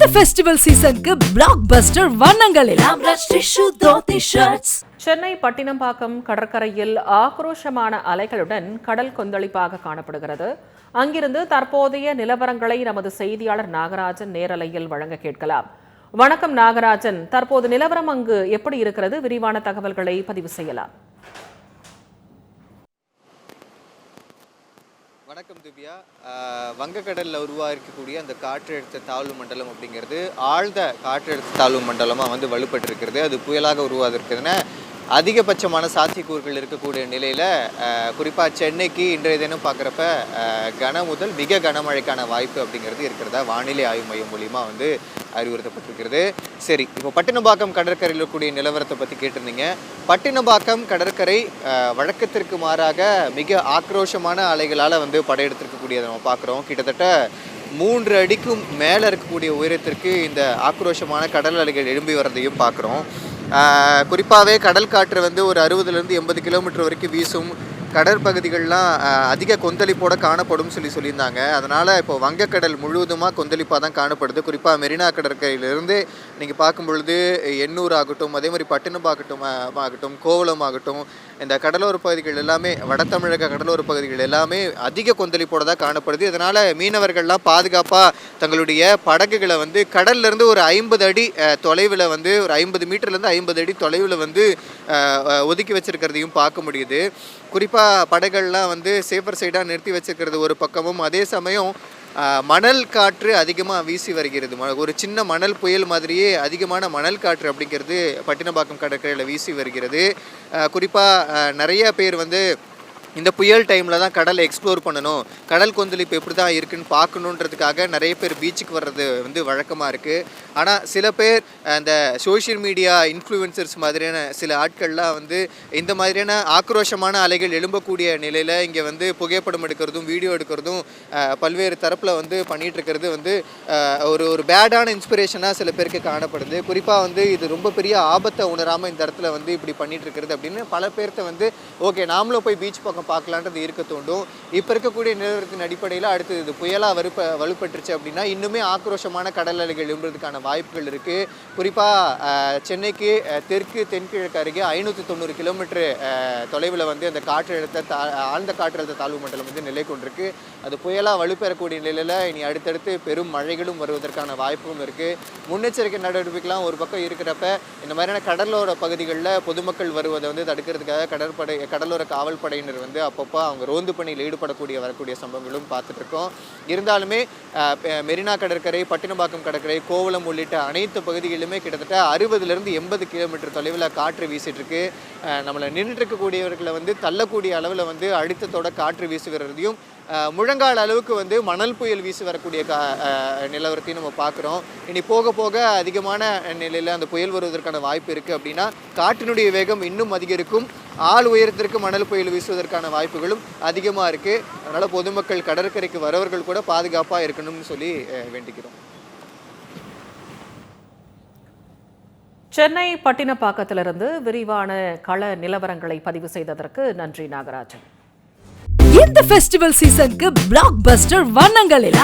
இந்த ஃபெஸ்டிவல் சீசனுக்கு பிளாக் பஸ்டர் வண்ணங்களில் சென்னை பட்டினம்பாக்கம் கடற்கரையில் ஆக்ரோஷமான அலைகளுடன் கடல் கொந்தளிப்பாக காணப்படுகிறது. அங்கிருந்து தற்போதைய நிலவரங்களை நமது செய்தியாளர் நாகராஜன் நேரலையில் வழங்க கேட்கலாம். வணக்கம் நாகராஜன். தற்போது நிலவரம் அங்கு எப்படி இருக்கிறது? விரிவான தகவல்களை பதிவு செய்யலாம். வணக்கம் திவ்யா. வங்கக்கடலில் உருவாகிருக்கக்கூடிய அந்த காற்றழுத்த தாழ்வு மண்டலம் அப்படிங்கிறது ஆழ்ந்த காற்றழுத்த தாழ்வு மண்டலமாக வந்து வலுப்பட்டிருக்கிறது. அது புயலாக உருவாகிருக்குதுன்னா அதிகபட்சமான சாத்தியக்கூறுகள் இருக்கக்கூடிய நிலையில் குறிப்பாக சென்னைக்கு இன்றைய தினம் பார்க்குறப்ப கன முதல் மிக கனமழைக்கான வாய்ப்பு அப்படிங்கிறது இருக்கிறதா? வானிலை ஆய்வு மையம் மூலிமா வந்து அறிவுறுத்தப்பட்டிருக்கிறது. சரி இப்போ பட்டினப்பாக்கம் கடற்கரையில் இருக்கக்கூடிய நிலவரத்தை பற்றி கேட்டிருந்தீங்க. பட்டினப்பாக்கம் கடற்கரை வழக்கத்திற்கு மாறாக மிக ஆக்ரோஷமான அலைகளால் வந்து படையெடுத்திருக்கக்கூடியதை நம்ம பார்க்குறோம் கிட்டத்தட்ட மூன்று அடிக்கும் மேலே இருக்கக்கூடிய உயரத்திற்கு இந்த ஆக்ரோஷமான கடல் அலைகள் எழும்பி வர்றதையும் பார்க்குறோம் குறிப்பாகவே கடல் காற்று வந்து ஒரு அறுபதுலேருந்து எண்பது கிலோமீட்டர் வரைக்கும் வீசும் கடற்பகுதிகள்லாம் அதிக கொந்தளிப்போட காணப்படும் சொல்லி சொல்லியிருந்தாங்க. அதனால் இப்போ வங்கக்கடல் முழுவதுமாக கொந்தளிப்பாக தான் காணப்படுது. குறிப்பாக மெரினா கடற்கரையிலிருந்து நீங்கள் பார்க்கும் பொழுது எண்ணூர் ஆகட்டும் அதே மாதிரி பட்டினம் ஆகட்டும் கோவளம் ஆகட்டும் இந்த கடலோர பகுதிகள் எல்லாமே வட தமிழக கடலோர பகுதிகள் எல்லாமே அதிக கொந்தளிப்போட தான் காணப்படுது. இதனால் மீனவர்கள்லாம் பாதுகாப்பாக தங்களுடைய படகுகளை வந்து கடல்லேருந்து ஒரு ஐம்பது அடி தொலைவில் வந்து ஒரு ஐம்பது மீட்டர்லேருந்து ஐம்பது அடி தொலைவில் வந்து ஒதுக்கி வச்சிருக்கிறதையும் பார்க்க முடியுது. குறிப்பாக படைகள்லாம் வந்து சேஃபர் சைடாக நிறுத்தி வச்சுருக்கிறது ஒரு பக்கமும் அதே சமயம் மணல் காற்று அதிகமாக வீசி வருகிறது. ஒரு சின்ன மணல் புயல் மாதிரியே அதிகமான மணல் காற்று அப்படிங்கிறது பட்டினப்பாக்கம் கடற்கரையில் வீசி வருகிறது. குறிப்பாக நிறைய பேர் வந்து இந்த புயல் டைமில் தான் கடலை எக்ஸ்ப்ளோர் பண்ணணும். கடல் கொந்தளிப்பு எப்படி தான் இருக்குன்னு பார்க்கணுன்றதுக்காக நிறைய பேர் பீச்சுக்கு வர்றது வந்து வழக்கமாக இருக்குது ஆனால் சில பேர் அந்த சோஷியல் மீடியா இன்ஃப்ளூயன்சர்ஸ் மாதிரியான சில ஆட்கள்லாம் வந்து இந்த மாதிரியான ஆக்ரோஷமான அலைகள் எழும்பக்கூடிய நிலையில் இங்கே வந்து புகைப்படம் எடுக்கிறதும் வீடியோ எடுக்கிறதும் பல்வேறு தரப்பில் வந்து பண்ணிகிட்ருக்கிறது வந்து ஒரு ஒரு பேடான இன்ஸ்பிரேஷனாக சில பேருக்கு காணப்படுது. குறிப்பாக வந்து இது ரொம்ப பெரிய ஆபத்தை உணராமல் இந்த இடத்துல வந்து இப்படி பண்ணிகிட்ருக்கிறது இருக்கிறது அப்படின்னு பல பேர்த்த வந்து ஓகே நாமளும் போய் பீச் பக்கம் பார்க்கலான்றது இருக்க தோண்டும். இப்போ இருக்கக்கூடிய நிலவரத்தின் அடிப்படையில் அடுத்தது இது புயலாக வலுப்ப வலுப்பட்டுருச்சு அப்படின்னா இன்னுமே ஆக்ரோஷமான கடல் அலைகள் எழும்புறதுக்கான வாய்ப்புகள் இருக்குது குறிப்பாக சென்னைக்கு தெற்கு தென்கிழக்கு அருகே ஐநூற்றி தொண்ணூறு கிலோமீட்டர் தொலைவில் வந்து அந்த காற்றழுத்த தா ஆழ்ந்த காற்றழுத்த தாழ்வு மண்டலம் வந்து நிலை கொண்டிருக்கு. அது புயலாக வலுப்பெறக்கூடிய நிலையில் இனி அடுத்தடுத்து பெரும் மழைகளும் வருவதற்கான வாய்ப்பும் இருக்குது முன்னெச்சரிக்கை நடவடிக்கைலாம் ஒரு பக்கம் இருக்கிறப்ப இந்த மாதிரியான கடலோர பகுதிகளில் பொதுமக்கள் வருவதை வந்து தடுக்கிறதுக்காக கடற்படை கடலோர காவல் படையினர் வந்து வந்து அப்பப்போ அவங்க ரோந்து பணியில் ஈடுபடக்கூடிய வரக்கூடிய சம்பவங்களும் பார்த்துட்ருக்கோம் இருந்தாலுமே மெரினா கடற்கரை பட்டினப்பாக்கம் கடற்கரை கோவளம் உள்ளிட்ட அனைத்து பகுதிகளிலுமே கிட்டத்தட்ட அறுபதுலேருந்து எண்பது கிலோமீட்டர் தொலைவில் காற்று வீசிட்டுருக்கு. நம்மளை நின்றுட்டு இருக்கக்கூடியவர்களை வந்து தள்ளக்கூடிய அளவில் வந்து அழுத்தத்தோட காற்று வீசுகிறதையும் முழங்கால் அளவுக்கு வந்து மணல் புயல் வீசி வரக்கூடிய கா நிலவரத்தையும் நம்ம பார்க்குறோம். இனி போக போக அதிகமான நிலையில் அந்த புயல் வருவதற்கான வாய்ப்பு இருக்குது அப்படின்னா காற்றினுடைய வேகம் இன்னும் அதிகரிக்கும். ஆள் உயரத்திற்கு மணல் புயல் வீசுவதற்கான வாய்ப்புகளும் அதிகமாக இருக்குது அதனால் பொதுமக்கள் கடற்கரைக்கு வரவர்கள் கூட பாதுகாப்பாக இருக்கணும்னு சொல்லி வேண்டிக்கிறோம் சென்னை பட்டினப்பாக்கத்திலிருந்து விரிவான கள நிலவரங்களை பதிவு செய்ததற்கு நன்றி நாகராஜன். இந்த ஃபெஸ்டிவல் சீசனுக்கு பிளாக் பஸ்டர் வண்ணங்களில்.